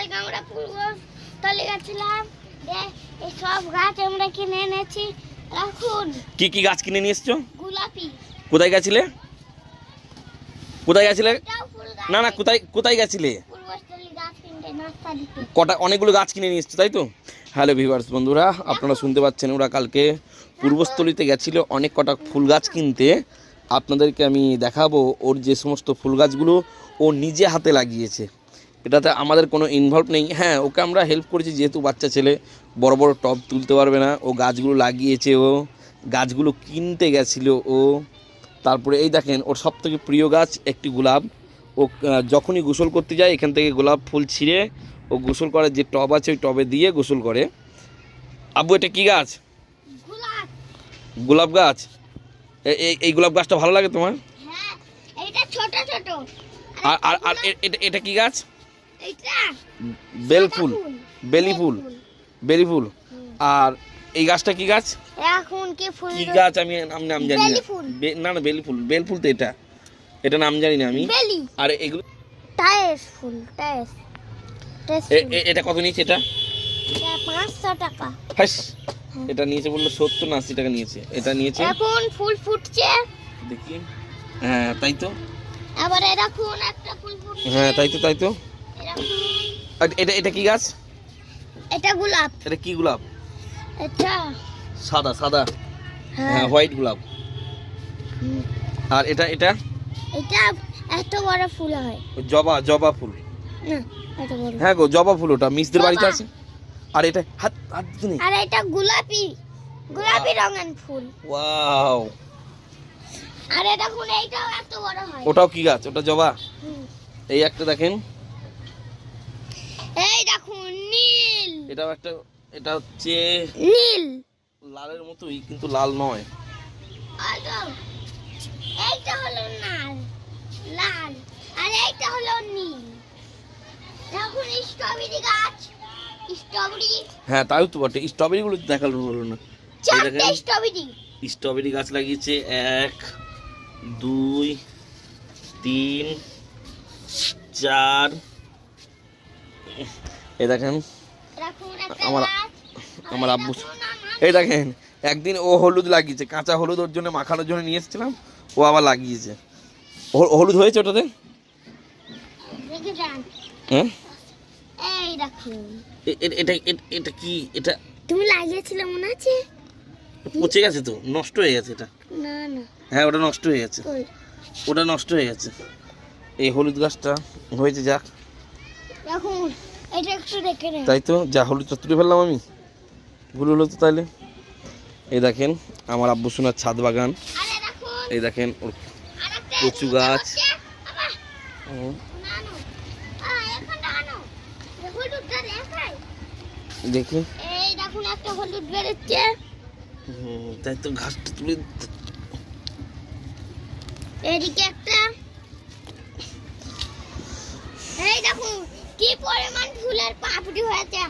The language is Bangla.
কালকে আমরা পূর্ব তলে গেছিলাম এই সব গাছ আমরা কিনে এনেছি। রাখুন। কি কি গাছ কিনে নিয়ে এসছো? গোলাপি। কোথায় গেছিলে? কোথায় গেছিলে? না না কোথায় কোথায় গেছিলে? কটা অনেকগুলো গাছ কিনে নিয়ে এসছো তাই তো? হ্যালো ভিভার্স বন্ধুরা আপনারা শুনতে পাচ্ছেন ওরা কালকে পূর্বস্থলীতে গেছিল অনেক কটা ফুল গাছ কিনতে। আপনাদেরকে আমি দেখাবো ওর যে সমস্ত ফুল গাছগুলো ও নিজে হাতে লাগিয়েছে। এটাতে আমাদের কোনো ইনভলভ নেই। হ্যাঁ ওকে আমরা হেল্প করেছি যেহেতু বাচ্চা ছেলে বড় বড় টব তুলতে পারবে না। ও গাছগুলো লাগিয়েছে ও গাছগুলো কিনতে গেছিল ও। তারপরে এই দেখেন ওর সব থেকে প্রিয় গাছ একটি গোলাপ। ও যখনই গোসল করতে যায় এখান থেকে গোলাপ ফুল ছিঁড়ে ও গোসল করার যে টব আছে ওই টবে দিয়ে গোসল করে। আব্বু এটা কি গাছ? গোলাপ। গাছ? এই এই গোলাপ গাছটা ভালো লাগে তোমার? হ্যাঁ আর আর এটা কি গাছ? বেল ফুল বেলি ফুল বেলি ফুল আর এই গাছটা কি গাছ? এখন কি ফুল কি গাছ? আমি নাম নাম জানি না। না না বেলি ফুল বেল ফুল তো এটা। এটা নাম জানি না আমি। আর এগুলো টাইস ফুল টাইস। এটা কত নিয়েছে এটা? পাঁচশো টাকা। হাস! এটা নিয়েছে বলল সত্তর না আশি টাকা নিয়েছে। এটা নিয়েছে এখন ফুল ফুটছে। দেখি। হ্যাঁ তাই তো। আবার এরকম একটা ফুল ফুটছে। হ্যাঁ তাই তো তাই তো। এটা এটা কি গাছ? এটা গোলাপ। এটা কি গোলাপ? এটা সাদা সাদা। হ্যাঁ। হ্যাঁ হোয়াইট গোলাপ। আর এটা এটা? এটা এত বড় ফুল হয়। জবা জবা ফুল। হ্যাঁ গো জবা ফুল ওটা। মিসদের বাড়িতে আছে? আর এটা হাত হাত দিতে আর এটা গোলাপি। গোলাপি রঙের ফুল। ওয়াও। আর এটা ফুল এইটাও এত বড় হয়। ওটাও কি গাছ? ওটা জবা? এই একটা দেখেন এই দেখুন নীল এটাও একটা এটা হচ্ছে নীল। লালের মতোই কিন্তু লাল নয়। আলো এইটা হলো লাল লাল আর এইটা হলো নীল। দেখুন স্ট্রবেরি গাছ স্ট্রবেরি হ্যাঁ তাই তো বটে। স্ট্রবেরি গুলো দেখাল হলো না। চারটে স্ট্রবেরি স্ট্রবেরি গাছ লাগিয়েছে এক দুই তিন চার। এই দেখেন আমার- আমার আব্বু- এই দেখেন একদিন ও হলুদ লাগিয়েছে কাঁচা হলুদ ওর জন্য মাখানোর জন্য নিয়ে এসেছিলাম ও আবার লাগিয়েছে। হলুদ হয়েছে ওটাতে? হ্যাঁ? এটা এটা কি? এটা তুমি লাগিয়েছিলে মনে আছে? পচে গেছে তো নষ্ট হয়ে গেছে এটা। না না। হ্যাঁ ওটা নষ্ট হয়ে গেছে। ওটা নষ্ট হয়ে গেছে। এই হলুদ গাছটা হয়েছে যাক। এটা একটু দেখে নেন। তাই তো যা হলুদটা তুলে ফেললাম আমি। ভুল হলো তো তাইলে। এই দেখেন আমার আব্বু সোনার ছাদ বাগান। এই দেখেন ওর কচু গাছ। দেখি। এই দেখুন একটা হলুদ বেরোচ্ছে। তাই তো ঘাসটা তুলে এদিকে একটা। এই দেখুন কি পরিমাণ ফুলের পাপড়ি হয়েছে।